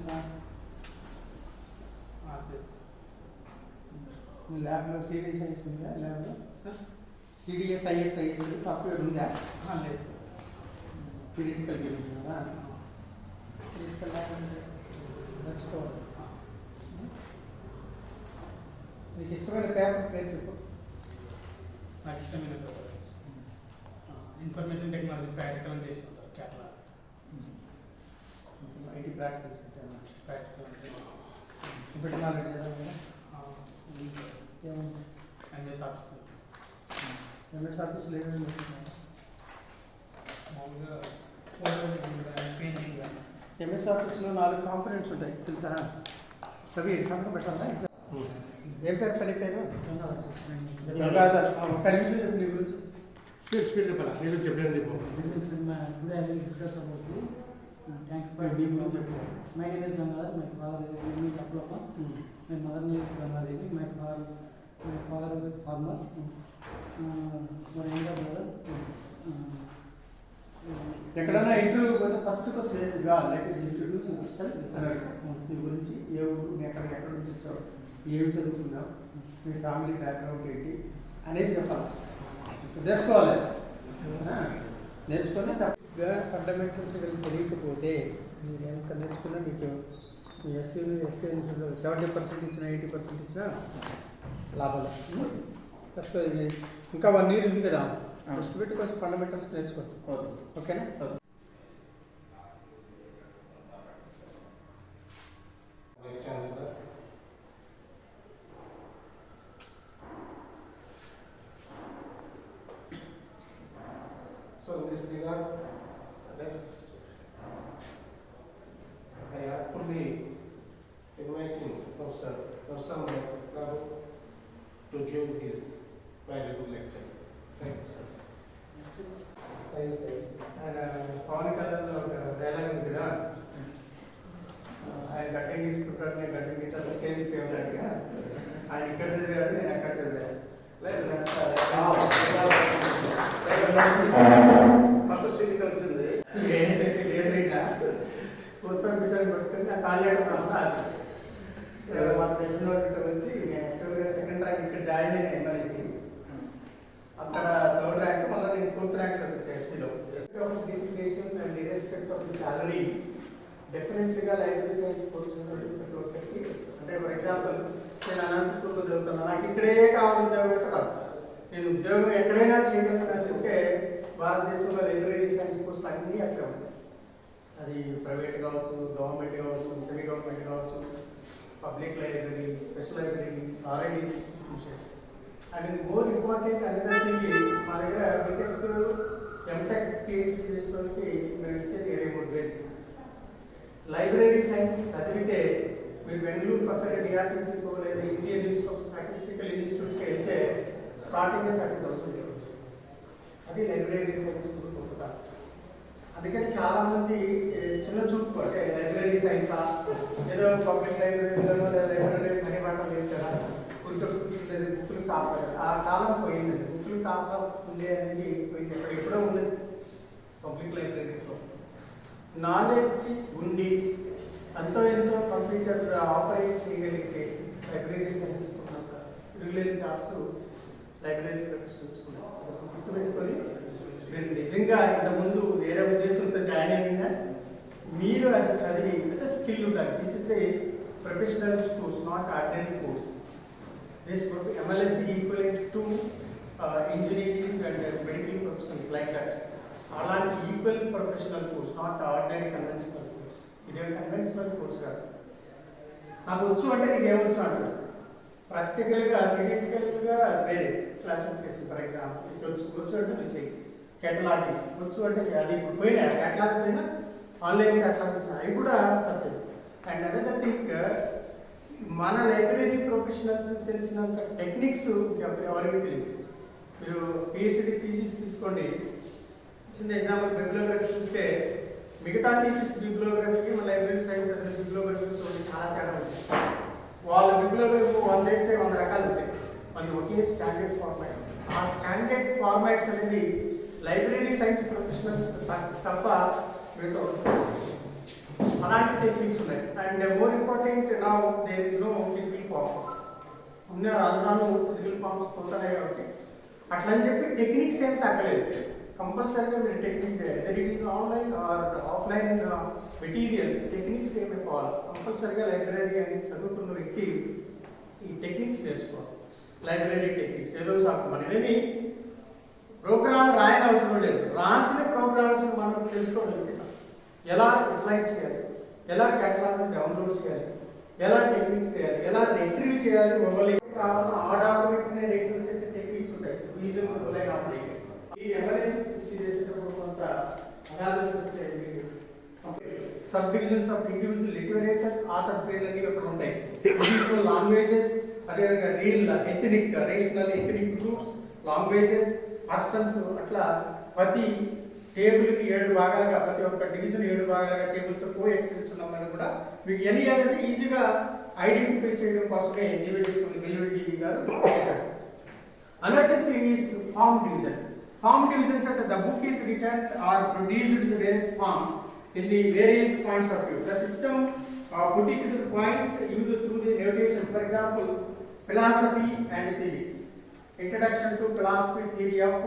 ఏమైనా తెలుసా ల్యాబ్లో సిడిఎస్ ఐఎస్ ఉందా ల్యాబ్లో? Sir? CDS IS IS software ఉందా? లేదు సార్. థిరిటికల్ గేమ్స్ కదా థిరిటికల్ నేర్చుకోవాలి నీకు ఇష్టమైన పేపర్ పేరు చెప్పు. నాకు ఇష్టమైన పేపర్. ఇన్ఫర్మేషన్ టెక్నాలజీ ప్రాక్టికల్ చేసిన సార్ కేరళ. ఐటీ ప్రాక్టికల్స్ ఉంటాను ప్రాక్టికల్ ఇప్పుడు నాలెడ్జ్ ఏముంది? ఎంఎస్ ఆఫీస్ ఎంఎస్ ఆఫీస్లో ఏమేమి మామూలుగా ఎంఎస్ ఆఫీస్లో నాలుగు కాంపోనెంట్స్ ఉంటాయి తెలుసా? రవి సంతకం పెట్టాలా? ఏం పేరు? పని పేరు? చెప్పు నీ గురించి స్పీడ్ స్పీడ్ చెప్పాలా? నేను చెప్పాను చెప్పు Today my name is Gangadhar my father me అప్పుడప్ప my mother name Gangadevi my father my father with farmer మరి ఇంకా బ్రదర్ ఎక్కడన్నా ఇంటర్వ్యూ పోతే first first let is introduce దీని గురించి ఏ ఊరు ఎక్కడ ఎక్కడ నుంచి వచ్చావు ఏమి చదువుకున్నావు మీ ఫ్యామిలీ బ్యాక్గ్రౌండ్ ఏంటి? అనేది చెప్పాలి. నేర్చుకోవాలి నేర్చుకునే చెప్పాలి. ఫండమెంటల్స్ వీళ్ళకి తెలియకపోతే మీరు ఎంత నేర్చుకున్నా మీకు ఎస్సీ ఎస్టీ సెవెంటీ పర్సెంట్ ఇచ్చినా ఎయిటీ పర్సెంట్ ఇచ్చినా లాభాలు ఫస్ట్ ఇంకా వన్ ఇయర్ ఉంది కదా. ఫస్ట్ పెట్టి కొంచెం ఫండమెంటల్స్ నేర్చుకోండి ఓకేనా ఇక్కడ జాయిన్ అయిన ఎమ్మెల్యేసి అక్కడ థర్డ్ ర్యాంక్ మళ్ళీ నేను ఫోర్త్ ర్యాంక్ వచ్చాను ఎస్పీలో and irrespective of the salary డెఫినెట్లీగా library science course ప్రతి ఒక్కరికి అంటే ఫర్ ఎగ్జాంపుల్ నేను అనంతపూర్లో చదువుతున్నా. నాకు ఇక్కడే కావాలి ఉద్యోగం రాదు నేను ఉద్యోగం ఎక్కడైనా చేయగలను చెప్తే భారతదేశంలో లైబ్రరీ సైన్స్ కోర్సులు అన్నీ అట్లే ఉంటాయి. అది ప్రైవేట్ కావచ్చు గవర్నమెంట్ కావచ్చు సెమీ గవర్నమెంట్ కావచ్చు. Public library special library R I D institutions. And more important another thing మా దగ్గర బీటెక్ ఎంటెక్ పిహెచ్డి చేసుకోవడానికి మేము ఇచ్చేది ఇరవై మూడు వేలు. లైబ్రరీ సైన్స్ చదివితే మీరు బెంగళూరు పక్కన డిఆర్టీసీ లేదా ఇండియన్ ఇన్స్టిట్యూట్ ఆఫ్ స్టాటిస్టికల్ ఇన్స్టిట్యూట్కి వెళ్తే స్టార్టింగ్ థర్టీ థౌసండ్ అది లైబ్రరీ సైన్స్ గొప్పత అందుకని చాలామంది చిన్న చూపు అంటే లైబ్రరీ సైన్స్ పబ్లిక్ లైబ్రరీలో లేదా లైబ్రరీ పని పాఠం లేదు కదా కూర్చో కూర్చుంటేది బుక్కులు కాపాడు ఆ కాలం పోయింది బుక్కులు కాపా ఉండే అనేది పోయింది అక్కడ ఎప్పుడో ఉన్నది పబ్లిక్ లైబ్రరీస్లో నాలెడ్జ్ ఉండి అంతో ఎంతో కంప్యూటర్ ఆపరేట్ చేయగలిగితే లైబ్రరీస్ సైన్స్ ఉన్నంత రిలేటెడ్ జాబ్స్ లైబ్రరీ ప్రొఫెషనల్స్ గుర్తుపెట్టుకొని మీరు నిజంగా ఇంతకుముందు వేరే ఉద్దేశంతో జాయిన్ అయినా మీరు అది చదివి అంటే స్కిల్ ఉండాలి. This is a professional course not ordinary course this M L S C equivalent to engineering and medical professionals like that అలాంటి equal professional course not ordinary conventional course ఇదే కన్వెన్షనల్ కోర్స్ కాదు. నాకు వచ్చు అంటే నీకు ఏమొచ్చు అంటారు ప్రాక్టికల్గా థియరిటికల్గా వేరే క్లాసిఫికేషన్ ఫర్ ఎగ్జాంపుల్ ఇటు వచ్చు వచ్చు అంటే నువ్వు చెయ్యి. కేటలాగింగ్ వచ్చు అంటే చెయ్యి. అది ఇప్పుడు పోయినా కేటలాగ్ పోయినా? ఆన్లైన్ కేటలాగ్ వచ్చినా అవి కూడా సబ్జెక్ట్ అండ్ అనదర్ థింగ్ మన లైబ్రరీ ప్రొఫెషనల్స్ తెలిసినంత టెక్నిక్స్ ఎవరికి తెలియదు. మీరు పిహెచ్డి థీసిస్ తీసుకోండి. చిన్న ఎగ్జాంపుల్ బిబ్లోగ్రఫీ చూస్తే మిగతా థీసిస్ బిబ్లోగ్రఫీకి మన లైబ్రరీ సైన్స్ అనే బిబ్లోగ్రఫీ చూడండి చాలా తేడా ఉంది. వాళ్ళ బిబ్లోగ్రఫీ వంద వేస్తే వంద రకాలు ఉంటాయి. అది ఒకే స్టాండర్డ్ ఫార్మాట్ ఆ స్టాండర్డ్ ఫార్మాట్స్ అనేది లైబ్రరీ సైన్స్ ప్రొఫెషనల్స్ తప్ప మిగతా అలాంటి టెక్నిక్స్ ఉన్నాయి. అండ్ మోర్ ఇంపార్టెంట్ నా there is no physical forms ఉన్న రాజధాను ఫిజికల్ ఫార్మ్స్ పోతున్నాయి కాబట్టి. అట్లా అని చెప్పి టెక్నిక్స్ ఏం తగ్గలేదు. కంపల్సరీగా మీరు టెక్నిక్ చేయాలి. It is online or offline material techniques ఏమి పోవాలి కంపల్సరీగా లైబ్రరీ అని చదువుకున్న వ్యక్తి ఈ టెక్నిక్స్ నేర్చుకోవాలి. లైబ్రరీ టెక్నిక్స్ ఏదో సాకు మనమేమి ప్రోగ్రామ్ రాయని అవసరం లేదు. రాసిన ప్రోగ్రామ్స్ మనం తెలుసుకోగలుగుతాం ఎలా యూటిలైజ్ చేయాలి? ఎలా కేటలాగ్ డౌన్లోడ్ చేయాలి? ఎలా టెక్నిక్స్ చేయాలి? ఎలా రిట్రీవ్ చేయాలి? మొబైల్ కావాలన్నా ఆ డాక్యుమెంట్ని రిట్రీవ్ చేసే టెక్నిక్స్ ఉంటాయి. రీజన్ మొదలైన ఈ ఎమర్జెన్సీ కృషి చేసేటప్పుడు కొంత analysis sub divisions of individual literatures author పేర్లన్నీ అక్కడ ఉంటాయి. ఇండివిజువల్ లాంగ్వేజెస్ అదేవిధంగా real ethnic rational ethnic groups languages persons అట్లా ప్రతి టేబుల్కి ఏడు భాగాలుగా ప్రతి ఒక్క డివిజన్ ఏడు భాగాలుగా టేబుల్తో కో ఎక్సెన్స్ ఉన్నామని కూడా మీకు ఎన్ని అంటే ఈజీగా ఐడెంటిఫై చేయడం కోసమే ఎన్జీవీ తీసుకుంది వెల్లుడి టీవీ గారు another is form division form divisions అంటే the book is return or produced in various form in the various points of view the system particular points use through the education for example philosophy and theory introduction to philosophy theory of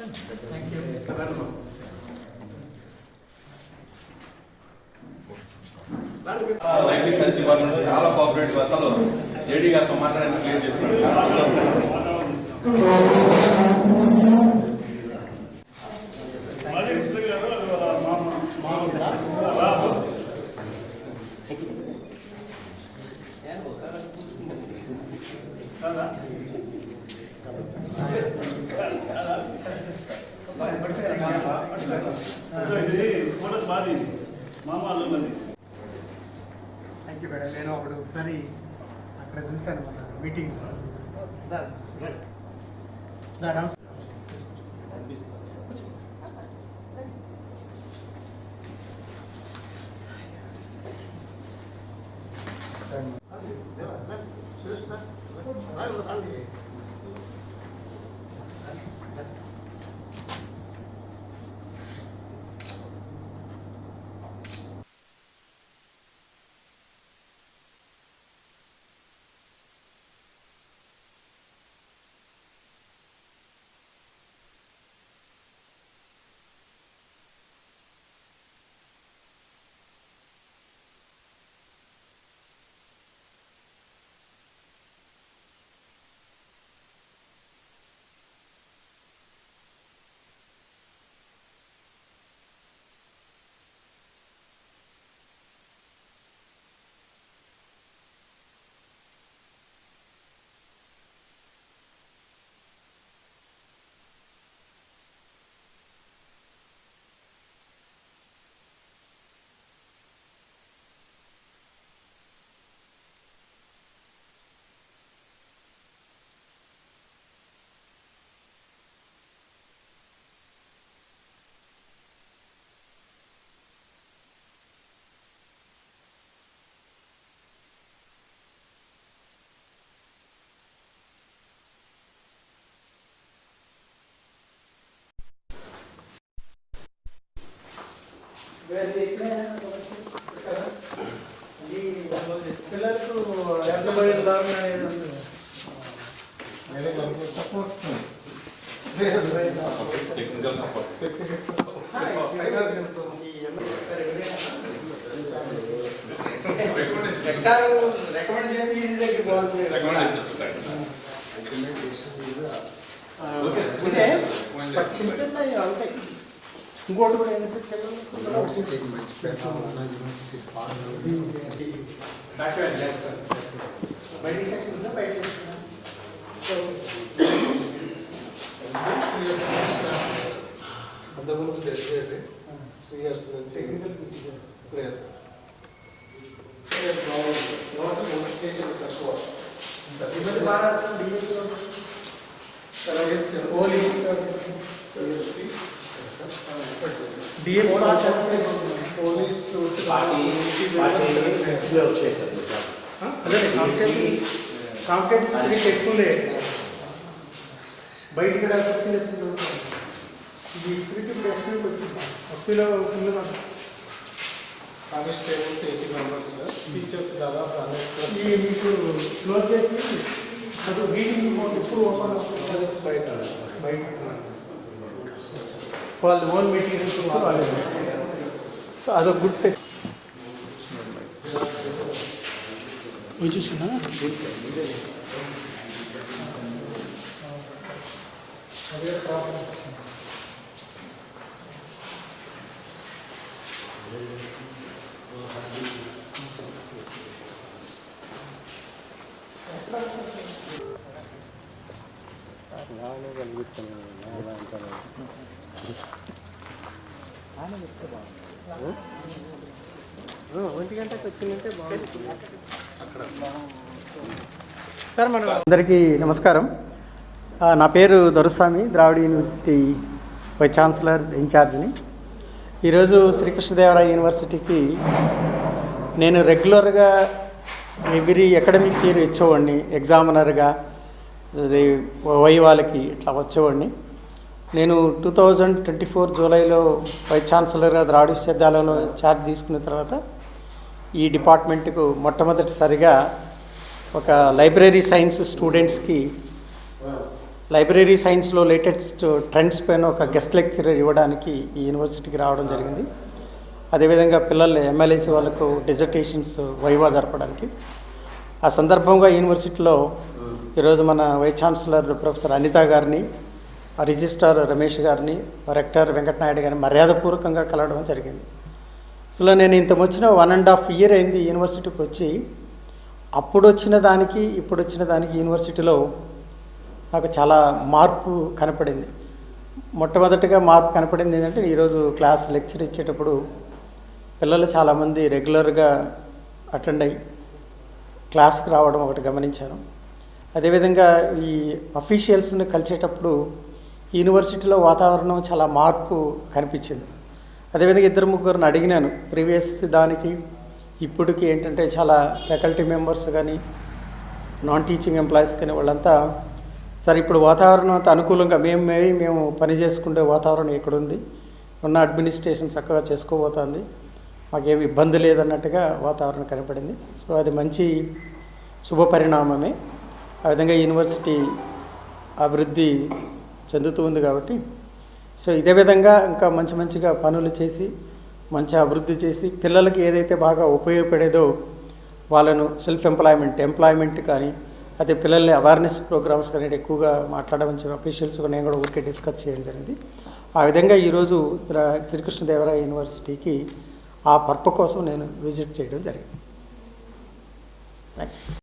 Thank you. Library science department చాలా cooperative అసలు JD గారితో మాట్లాడడానికి clear చేస్తున్నాడు చాలా సంతోషం. Thank you madam నేను అప్పుడు ఒకసారి అక్కడ చూశాను మన మీటింగ్ పిల్లలకు ఎంత పోయిన దారుణం అనేది ఉంది. సపోర్ట్ టెక్నికల్ సపోర్ట్ రికమెండ్ చేసి ఇంటి దగ్గర బాగుంటుంది రికమెండేషన్స్ ఉంటాయి ఓకే అంటే చిన్న చిన్నవి ఉంటాయి ఇంకోటి కూడా బయట సెక్షన్ అంతకుముందు తెలిసేది త్రీ ఇయర్స్ నుంచి ప్లేస్ తక్కువ ఇబ్బంది పోలీస్ అదే కాంపిటేటివ్ కాంపిటేటివ్ ఎక్కువలే. బయట కూడా వచ్చింది ఇది ఇప్పటికి ఇప్పుడు ఎస్పీకి వచ్చింది. ఎస్పీలో వచ్చింది నాకు కానిస్టేబుల్స్ ఎయిటీ మెంబర్స్ టీచర్స్ దాదాపు హండ్రెడ్ ప్లస్ ఈ మీకు క్లోజ్ చేసి అది మీటింగ్ ఎప్పుడు ఓపెన్ అవుతుంది? బయట. బయట. వాళ్ళు ఓన్ మీటింగ్ వాళ్ళు సో అదొక గుడ్ సార్ అందరికీ నమస్కారం. నా పేరు Doraswamy Dravida university vice chancellor ఇన్ఛార్జ్ని. ఈరోజు శ్రీకృష్ణదేవరాయ యూనివర్సిటీకి నేను రెగ్యులర్గా ఎవ్రీ అకాడమిక్ ఇయర్ ఇచ్చేవాడిని ఎగ్జామినర్గా వై వాళ్ళకి ఇట్లా వచ్చేవాడిని. నేను టూ థౌజండ్ ట్వంటీ ఫోర్ జూలైలో వైస్ ఛాన్సలర్గా ద్రావిడ విశ్వవిద్యాలయంలో ఛార్జ్ తీసుకున్న తర్వాత ఈ డిపార్ట్మెంట్కు మొట్టమొదటిసారిగా ఒక లైబ్రరీ సైన్స్ స్టూడెంట్స్కి లైబ్రరీ సైన్స్లో లేటెస్ట్ ట్రెండ్స్ పైన ఒక గెస్ట్ లెక్చరర్ ఇవ్వడానికి ఈ యూనివర్సిటీకి రావడం జరిగింది. అదేవిధంగా పిల్లల ఎమ్మెల్యేసీ వాళ్ళకు డిజర్టేషన్స్ వైవా జరపడానికి. ఆ సందర్భంగా యూనివర్సిటీలో ఈరోజు మన వైస్ ఛాన్సలర్ ప్రొఫెసర్ అనిత గారిని రిజిస్ట్రార్ రమేష్ గారిని రెక్టర్ వెంకటనాయుడు గారిని మర్యాదపూర్వకంగా కలవడం జరిగింది. అసలు నేను ఇంత వచ్చిన వన్ అండ్ హాఫ్ ఇయర్ అయింది యూనివర్సిటీకి వచ్చి అప్పుడు వచ్చిన దానికి ఇప్పుడు వచ్చిన దానికి యూనివర్సిటీలో నాకు చాలా మార్పు కనపడింది. మొట్టమొదటిగా మార్పు కనపడింది ఏంటంటే ఈరోజు క్లాస్ లెక్చర్ ఇచ్చేటప్పుడు పిల్లలు చాలామంది రెగ్యులర్గా అటెండ్ అయ్యి క్లాస్కి రావడం ఒకటి గమనించాను. అదేవిధంగా ఈ అఫీషియల్స్ని కలిసేటప్పుడు యూనివర్సిటీలో వాతావరణం చాలా మార్పు కనిపించింది. అదేవిధంగా ఇద్దరు ముగ్గురిని అడిగినాను ప్రీవియస్ దానికి ఇప్పటికి ఏంటంటే చాలా ఫ్యాకల్టీ మెంబర్స్ కానీ నాన్ టీచింగ్ ఎంప్లాయీస్ కానీ వాళ్ళంతా సరే ఇప్పుడు వాతావరణం అంత అనుకూలంగా మేము మేము పని చేసుకునే వాతావరణం ఎక్కడుంది? ఉన్న అడ్మినిస్ట్రేషన్ చక్కగా చేసుకోబోతోంది. మాకేమి ఇబ్బంది లేదన్నట్టుగా వాతావరణం కనపడింది. సో అది మంచి శుభ పరిణామమే ఆ విధంగా యూనివర్సిటీ అభివృద్ధి చెందుతూ ఉంది కాబట్టి సో ఇదే విధంగా ఇంకా మంచి మంచిగా పనులు చేసి మంచి అభివృద్ధి చేసి పిల్లలకి ఏదైతే బాగా ఉపయోగపడేదో వాళ్ళను సెల్ఫ్ ఎంప్లాయ్మెంట్ ఎంప్లాయ్మెంట్ కానీ అదే పిల్లల్ని అవేర్నెస్ ప్రోగ్రామ్స్ కానీ ఎక్కువగా మాట్లాడడం చెప్పి అఫీషియల్స్ నేను కూడా ఊరికే డిస్కస్ చేయడం జరిగింది. ఆ విధంగా ఈరోజు శ్రీకృష్ణదేవరాయ యూనివర్సిటీకి ఆ పర్ప కోసం నేను విజిట్ చేయడం జరిగింది. Thank you